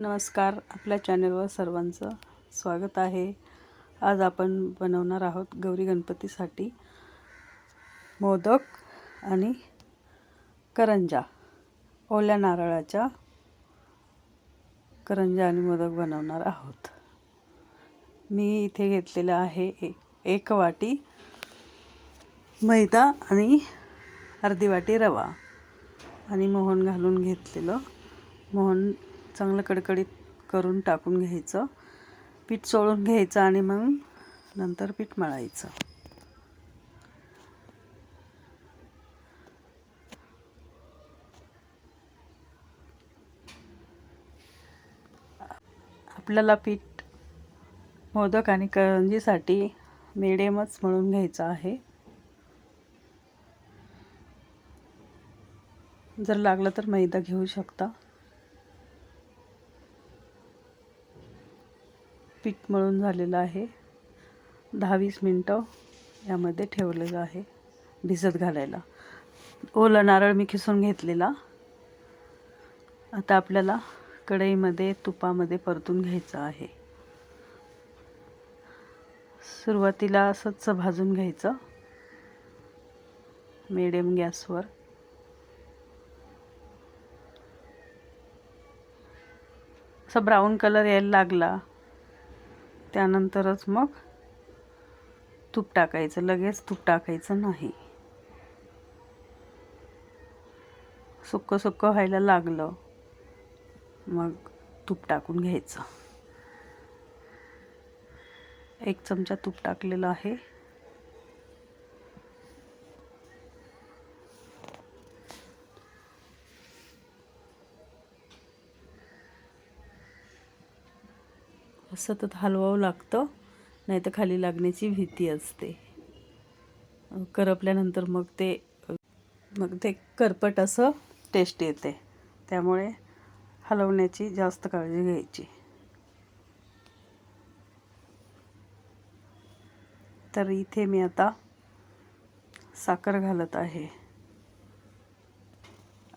नमस्कार आपल्या चॅनलवर सर्वांचं स्वागत आहे. आज आपण बनवणार आहोत गौरी गणपतीसाठी मोदक आणि करंजा. ओल्या नारळाच्या करंजा आणि मोदक बनवणार आहोत. मी इथे घेतलेलं आहे एक वाटी मैदा आणि अर्धी वाटी रवा. आणि मोहन घालून घेतलेलं मोहन चांगलं कडकडीत करून टाकून घ्यायचं. पीठ चोळून घ्यायचं आणि मग नंतर पीठ मळायचं. आपल्याला पीठ मोदक आणि करंजीसाठी मिडियमच मळून घ्यायचं आहे. जर लागलं तर मैदा घेऊ शकता. पीठ मळून झालेलं आहे. दहा वीस मिनटं यामध्ये ठेवलेलं आहे भिजत घालायला. ओलं नारळ मी खिसून घेतलेला. आता आपल्याला कढईमध्ये तुपामध्ये परतून घ्यायचं आहे. सुरुवातीला असंच भाजून घ्यायचं. मिडियम गॅसवर. असा ब्राऊन कलर यायला लागला. त्यानंतरच मग तूप टाकायचं. लगेच तूप टाकायचं नाही. सुक्क सुक्क व्हायला लागलं. मग तूप टाकून घ्यायचं. एक चमचा तूप टाकलेलं आहे. सतत हलवावं लागतं नाही तर खाली लागण्याची भीती असते. करपल्यानंतर मग ते मग ते करपट असं टेस्ट येते. त्यामुळे हलवण्याची जास्त काळजी घ्यायची. तर इथे मी आता साखर घालत आहे.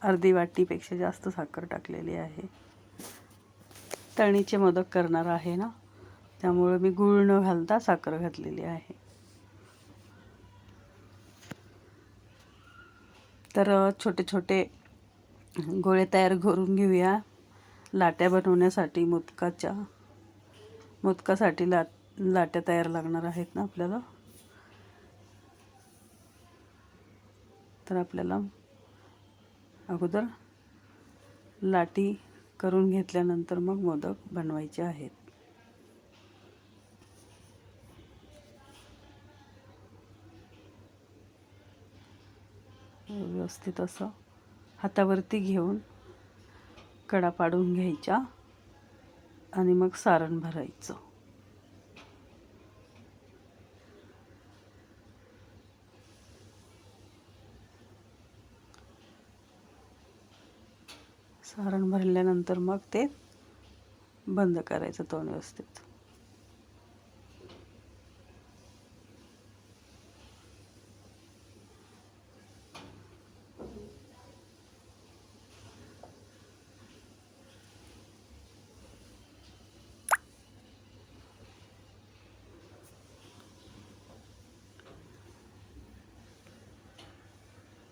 अर्धी वाटीपेक्षा जास्त साखर टाकलेली आहे. तळणीचे मोदक करणार आहे ना? त्यामुळे मी गूळ न घालता साखर घातलेली आहे. तर छोटे छोटे गोळे तयार करून घेऊया. लाट्या बनवण्यासाठी मोदकाच्या मोदकासाठी ला लाट्या तयार लागणार आहेत ना आपल्याला? तर आपल्याला अगोदर लाटी करून घेतल्यानंतर मग मोदक बनवायचे आहेत. व्यवस्थित असं हातावरती घेऊन कडा पाडून घ्यायच्या आणि मग सारण भरायचं. सारण भरल्यानंतर मग ते बंद करायचं तोंड व्यवस्थित.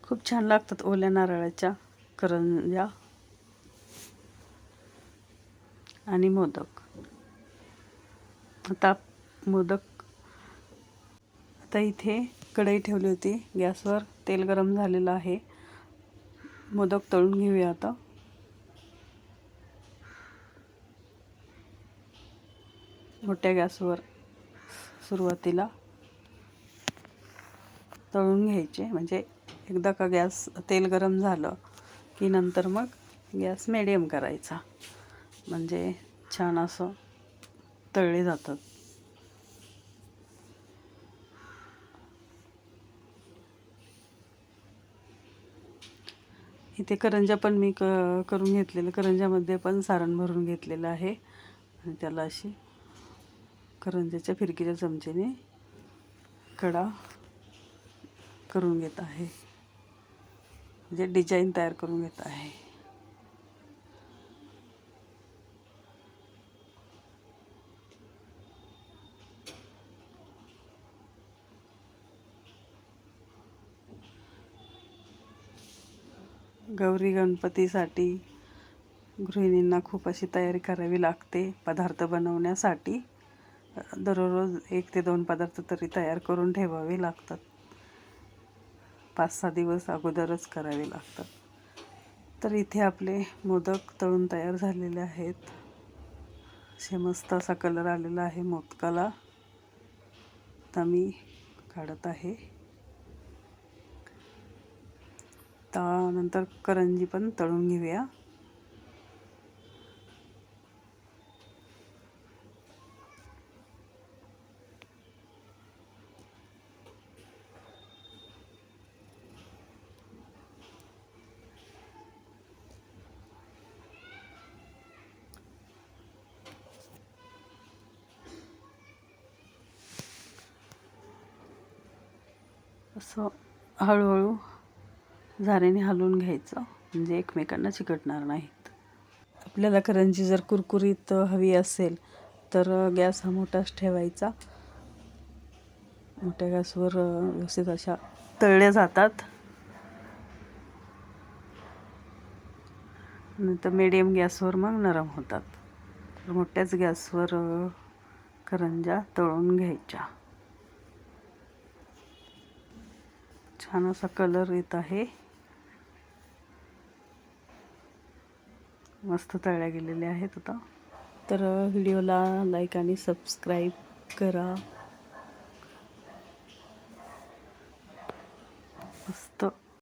खूप छान लागतात ओल्या नारळाच्या करंज्या. आणि मोदक. आता मोदक. आता इथे कढई ठेवली होती. गॅसवर तेल गरम झालेलं आहे. मोदक तळून घेऊया आता. मोठ्या गॅसवर सुरुवातीला तळून घ्यायचे. म्हणजे एकदा का गॅस तेल गरम झालं की नंतर मग गॅस मिडियम करायचा. म्हणजे छान असं तळले जातात. इथे करंजा पण मी क करून घेतलेलं. करंजामध्ये पण सारण भरून घेतलेलं आहे. आणि त्याला अशी करंजाच्या फिरकीच्या चमचेने कडा करून घेत आहे. म्हणजे डिझाईन तयार करून घेत आहे. गौरी गणपतीसाठी गृहिणींना खूप अशी तयारी करावी लागते पदार्थ बनवण्यासाठी. दररोज एक ते दोन पदार्थ तरी तयार करून ठेवावे लागतात. पाच सहा दिवस अगोदरच करावे लागतात. तर इथे आपले मोदक तळून तयार झालेले आहेत. असे मस्त असा कलर आलेला आहे मोदकाला. आता मी काढत आहे. त्यानंतर करंजी पण तळून घेऊया. असं हळूहळू झाऱ्याने हलवून घ्यायचं. म्हणजे एकमेकांना चिकटणार नाहीत. आपल्याला करंजी जर कुरकुरीत हवी असेल तर गॅस हा मोठाच ठेवायचा. मोठ्या गॅसवर व्यवस्थित अशा तळल्या जातात. नंतर मिडियम गॅसवर मग नरम होतात. तर मोठ्याच गॅसवर करंजा तळून घ्यायच्या. छान असा कलर येत आहे. मस्त तळल्या गेलेल्या आहेत आता. तर व्हिडिओला लाईक आणि सबस्क्राईब करा. मस्त.